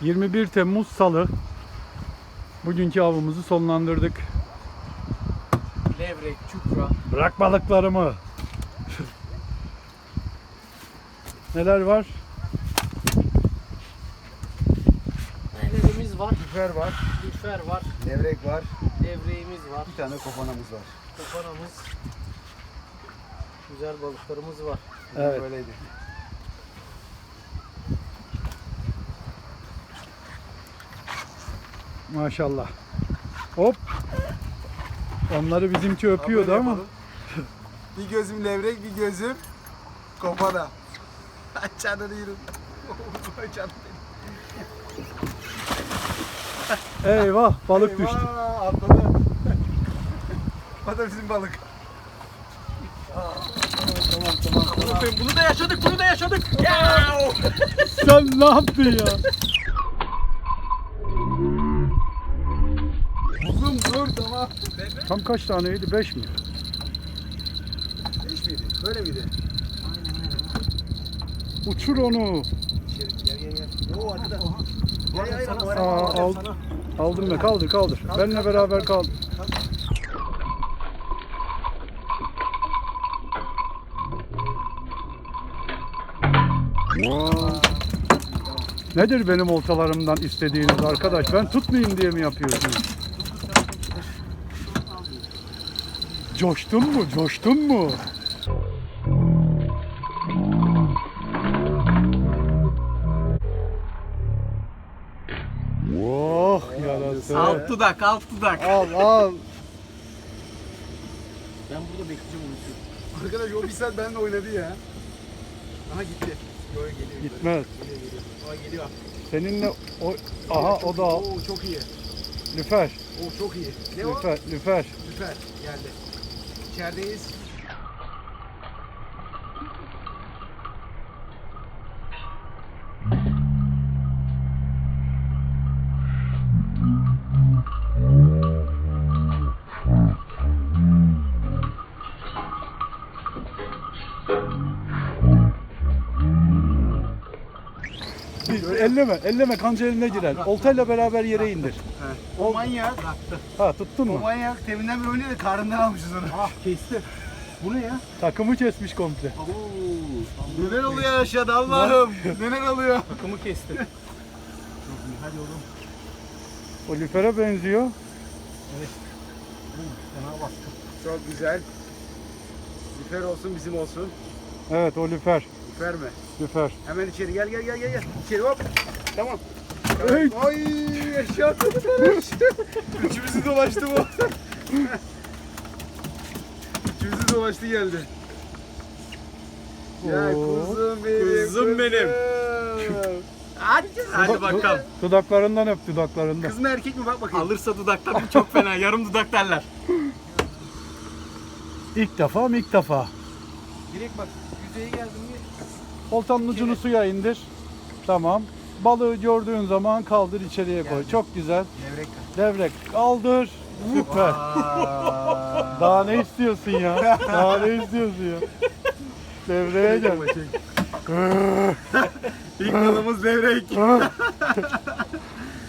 21 Temmuz Salı. Bugünkü avımızı sonlandırdık. Levrek, çupra. Bırak balıklarımı. Neler var? Nelerimiz var? Lüfer var, Lüfer var, levrek var, levreğimiz var, bir tane kopanamız var. kopanamız. Güzel balıklarımız var. Evet. Böyleydi. Maşallah. Hop. Onları bizimki öpüyordu ama. bir gözüm levrek, bir gözüm kopana. Canını yerim. Eyvah balık düştü. Eyvah, Atladı. o da bizim balık. Aa, tamam tamam tamam. Bunu da yaşadık, bunu da yaşadık. Ya! Sen ne yaptın ya? Tamam. Tam kaç taneydi? 5 mi? Beş miydi? Böyle miydi? Uçur onu. İçeri gel gel gel. Oo arkada. Gel gel gel. Aa, al, aldım ben. Kaldır kaldır. Benimle beraber kaldır. Nedir benim oltalarımdan istediğiniz arkadaş? Ben tutmayayım diye mi yapıyorsunuz? Coştun mu? Coştun mu? Oh yarası. Alt dudak, alt dudak. Al al. Ben burada bekleyeceğim onu. Arkadaş o bir saat benimle oynadı ya. Aha gitti. Yo, geliyor. Gitmez. Geliyor geliyor. Aa geliyor. Seninle o aha o da Oo çok iyi. lüfer. Oo çok iyi. Ne o? Lüfer, lüfer. Geldi. caddies Elleme, elleme kanca eline girer. Oltayla beraber yere indir. O manyak. Ha tuttun O mu? manyak. Teminden beri oynuyor da karnından almışız onu. Ah kesti. Bu ne ya? Takımı kesmiş komple. Neler oluyor aşağıda Allah'ım? Neler oluyor? Takımı kesti. Hadi oğlum. O lüfere benziyor. Fena baskı. Çok güzel. Lüfer olsun bizim olsun. Evet o lüfer. Lüfer mi? Lüfer. Hemen içeri gel gel gel gel. gel. İçeri hop. Tamam. Hey. Ay aşağı atladılar. Üçümüzü dolaştı bu. Üçümüzü dolaştı geldi. Ya Oo. kuzum benim. Kuzum benim. Hadi, hadi bakalım. Dudaklarından öp dudaklarından. Kız mı erkek mi bak bakayım. Alırsa dudaktan çok fena. Yarım dudak derler. İlk defa mı ilk defa? Direkt bak yüzeye geldim mi? Oltanın ucunu suya indir. Tamam. Balığı gördüğün zaman kaldır içeriye koy. Çok güzel. Levrek. Devrek kaldır. Süper. Daha ne istiyorsun ya? Daha ne istiyorsun ya? Devreye gel. İlk balımız levrek.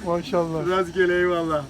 Maşallah. Rastgele eyvallah.